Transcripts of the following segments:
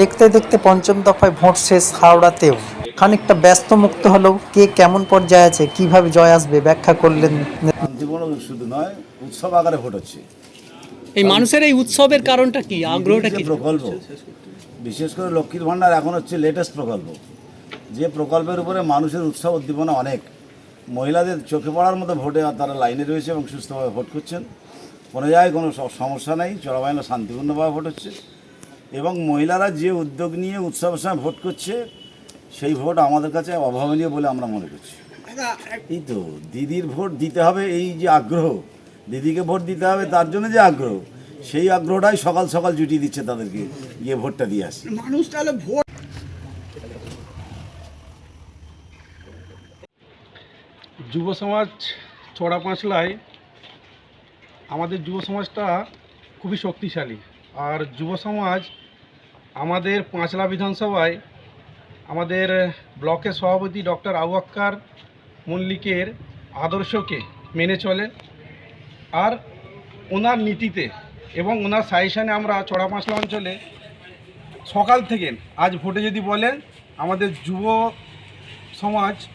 দেখতে দেখতে পঞ্চম দফায় ভোট শেষ হাওড়াতেও। খানিকটা ব্যস্ত মুক্ত হলেও কে কেমন পর্যায়ে আছে কীভাবে জয় আসবে ব্যাখ্যা করলেন শুধু নয় উৎসব আকারে ভোট হচ্ছে। এই মানুষের এই উৎসবের কারণটা কি আগ্রহটা কি? প্রকল্প বিশেষ করে লক্ষ্মীর ভাণ্ডার এখন হচ্ছে লেটেস্ট প্রকল্প। যে প্রকল্পের উপরে মানুষের উৎসব উদ্দীপনা অনেক। মহিলাদের চোখে পড়ার মতো ভোটে তারা লাইনে রয়েছে এবং সুস্থভাবে ভোট করছেন। কোনো জায়গায় কোনো সমস্যা নেই চড়াবাইনা শান্তিপূর্ণভাবে ভোট হচ্ছে। এবং মহিলারা যে উদ্যোগ নিয়ে উৎসবের সময় ভোট করছে সেই ভোট আমাদের কাছে অভাবনীয় বলে আমরা মনে করছি। এই তো দিদির ভোট দিতে হবে এই যে আগ্রহ। দিদিকে ভোট দিতে হবে তার জন্য যে আগ্রহ। সেই আগ্রহটাই সকাল সকাল জুটিয়ে দিচ্ছে তাদেরকে গিয়ে ভোটটা দিয়ে আসে। মানুষ তাহলে ভোট যুব সমাজ চড়া পাঁচলায় আমাদের যুব সমাজটা খুবই শক্তিশালী। আর যুব সমাজ আমাদের পাঁচলা বিধানসভায় আমাদের ব্লকের সভাপতি ডক্টর আবু আক্কার মল্লিকের আদর্শকে মেনে চলে আর ওনার নীতিতে এবং ওনার সাজেশনে আমরা চড়া পাঁচলা অঞ্চলে সকাল থেকে, আজ ভোটে যদি বলেন, আমাদের যুব সমাজ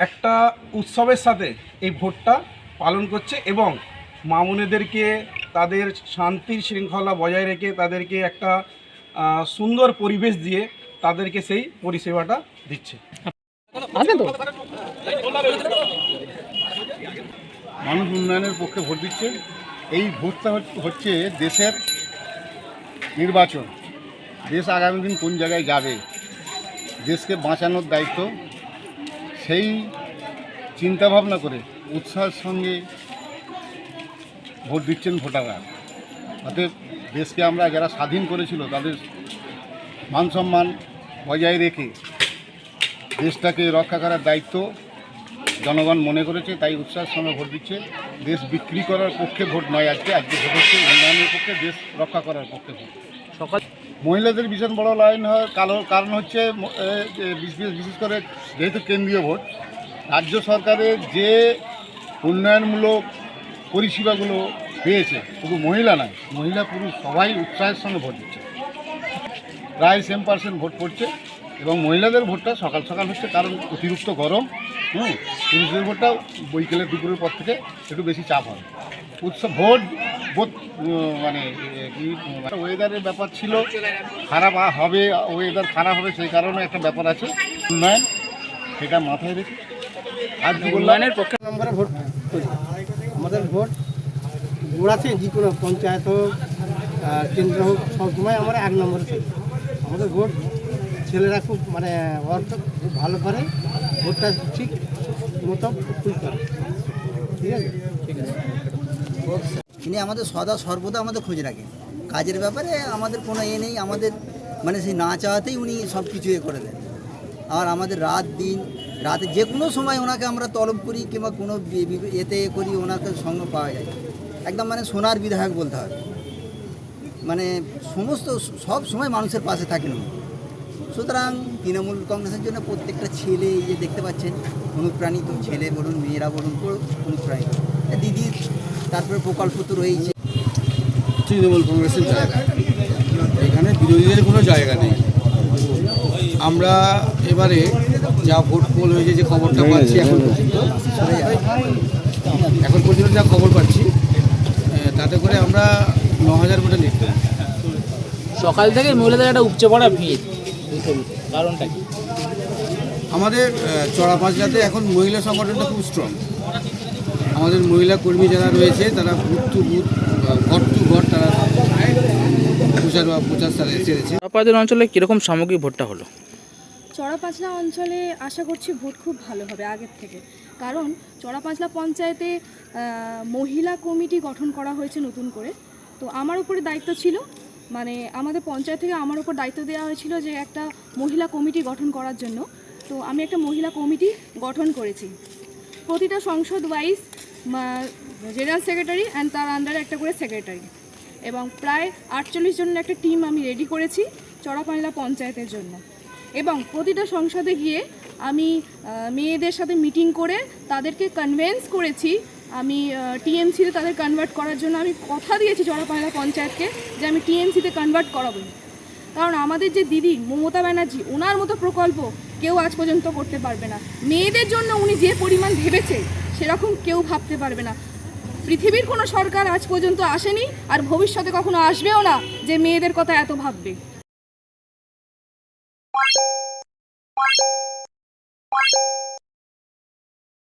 একটা উৎসবের সাথে এই ভোটটা পালন করছে এবং মামুনেদেরকে তাদের শান্তির শৃঙ্খলা বজায় রেখে তাদেরকে একটা সুন্দর পরিবেশ দিয়ে তাদেরকে সেই পরিষেবাটা দিচ্ছে। মানুষ উন্নয়নের পক্ষে ভোট দিচ্ছে। এই ভোটটা হচ্ছে দেশের নির্বাচন। দেশ আগামী দিন কোন জায়গায় যাবে? দেশকে বাঁচানোর দায়িত্ব। সেই চিন্তাভাবনা করে উৎসাহের সঙ্গে ভোট দিচ্ছেন ভোটাররা। অতএব দেশকে আমরা যারা স্বাধীন করেছিল তাদের মান সম্মান বজায় রেখে দেশটাকে রক্ষা করার দায়িত্ব জনগণ মনে করেছে তাই উৎসাহের সঙ্গে ভোট দিচ্ছে। দেশ বিক্রি করার পক্ষে ভোট নয় আজকে আজকে ভোট হচ্ছে উন্নয়নের পক্ষে দেশ রক্ষা করার পক্ষে ভোট। সকাল মহিলাদের ভীষণ বড় লাইন হয় কালো কারণ হচ্ছে বিশেষ করে যেহেতু কেন্দ্রীয় ভোট রাজ্য সরকারের যে উন্নয়নমূলক পরিষেবাগুলো পেয়েছে, শুধু মহিলা নয়, মহিলা পুরুষ সবাই উৎসাহের সঙ্গে ভোট দিচ্ছে। প্রায় সেম পার্সেন্ট ভোট পড়ছে এবং মহিলাদের ভোটটা সকাল সকাল হচ্ছে, কারণ অতিরিক্ত গরম, হুম, পুরুষদের ভোটটা বৈকালের দুপুরের পর থেকে একটু বেশি চাপ হয় উৎসব, ভোট ভোট মানে ওয়েদারের ব্যাপার ছিল, খারাপ হবে ওয়েদার খারাপ হবে সেই কারণে একটা ব্যাপার আছে। উন্নয়ন, সেটা মাথায় রেখে। বললাম? উন্নয়নের পক্ষে নম্বরে ভোট গোড়াতে যে কোনো পঞ্চায়েত হোক কেন্দ্র হোক সবসময় আমরা এক নম্বরে থাকি। আমাদের ভোট ছেলেরা খুব মানে অর্থ খুব ভালো করে, ভোটটা ঠিক মতো ফুল করে। ঠিক আছে? তিনি আমাদের সদা সর্বদা আমাদের খোঁজ রাখেন। কাজের ব্যাপারে আমাদের কোনো এ নেই, আমাদের মানে সেই না চাওয়াতেই উনি সব কিছু এ করে দেন। আর আমাদের রাত দিন, রাতে যে কোনো সময় ওনাকে আমরা তলব করি কিংবা কোনো এতে করি, ওনাকে সঙ্গে পাওয়া যায়। একদম মানে সোনার বিধায়ক বলতে হবে মানে সমস্ত সব সময় মানুষের পাশে থাকেন উনি সুতরাং তৃণমূল কংগ্রেসের জন্য প্রত্যেকটা ছেলে এই যে দেখতে পাচ্ছেন অনুপ্রাণিত ছেলে বলুন মেয়েরা বলুন পুরো অনুপ্রাণিত। দিদির তারপরে প্রকল্প তো রয়েছে। তৃণমূল কংগ্রেসের জায়গা। এখানে বিরোধীদের কোনো জায়গা নেই। আমরা এবারে যা ভোট পোল হয়েছে যে খবরটা পাচ্ছি এখন পর্যন্ত এখন পর্যন্ত যা খবর পাচ্ছি তাতে করে আমরা ন হাজার ভোটে লিখতে সকাল থেকে মহিলাদের একটা উপচে পড়া ভিড় কারণটা কি? আমাদের আহ, চড়া পাঁচলাতে এখন মহিলা সংগঠনটা খুব স্ট্রং আমাদের মহিলা কর্মী যারা রয়েছে তারা বুথ টু বুথ ঘর টু ঘর তারা প্রচার বা প্রচার তারা সেরেছে আপনাদের অঞ্চলে কীরকম সামগ্রিক ভোটটা হলো? চড়াপাঁচলা অঞ্চলে আশা করছি ভোট খুব ভালো হবে আগের থেকে। কারণ চড়াপাঁচলা পঞ্চায়েতে মহিলা কমিটি গঠন করা হয়েছে নতুন করে। তো আমার উপরে দায়িত্ব ছিল মানে আমাদের পঞ্চায়েত থেকে আমার উপর দায়িত্ব দেওয়া হয়েছিল যে একটা মহিলা কমিটি গঠন করার জন্য। তো আমি একটা মহিলা কমিটি গঠন করেছি। প্রতিটা সংসদ ওয়াইজ জেনারেল সেক্রেটারি অ্যান্ড তার আন্ডারে একটা করে সেক্রেটারি এবং প্রায় আটচল্লিশ জনের একটা টিম আমি রেডি করেছি চড়াপাঁচলা পঞ্চায়েতের জন্য। এবং প্রতিটা সংসদে গিয়ে আমি মেয়েদের সাথে মিটিং করে তাদেরকে কনভেন্স করেছি। আমি টিএমসিতে তাদের কনভার্ট করার জন্য আমি কথা দিয়েছি চড়াপাঁচলা পঞ্চায়েতকে যে আমি টিএমসিতে কনভার্ট করাবো কারণ আমাদের যে দিদি, মমতা ব্যানার্জি, ওনার মতো প্রকল্প কেউ আজ পর্যন্ত করতে পারবে না। মেয়েদের জন্য উনি যে পরিমাণ ভেবেছে, সেরকম কেউ ভাবতে পারবে না। পৃথিবীর কোনো সরকার আজ পর্যন্ত আসেনি, আর ভবিষ্যতে কখনো আসবেও না যে মেয়েদের কথা এত ভাববে।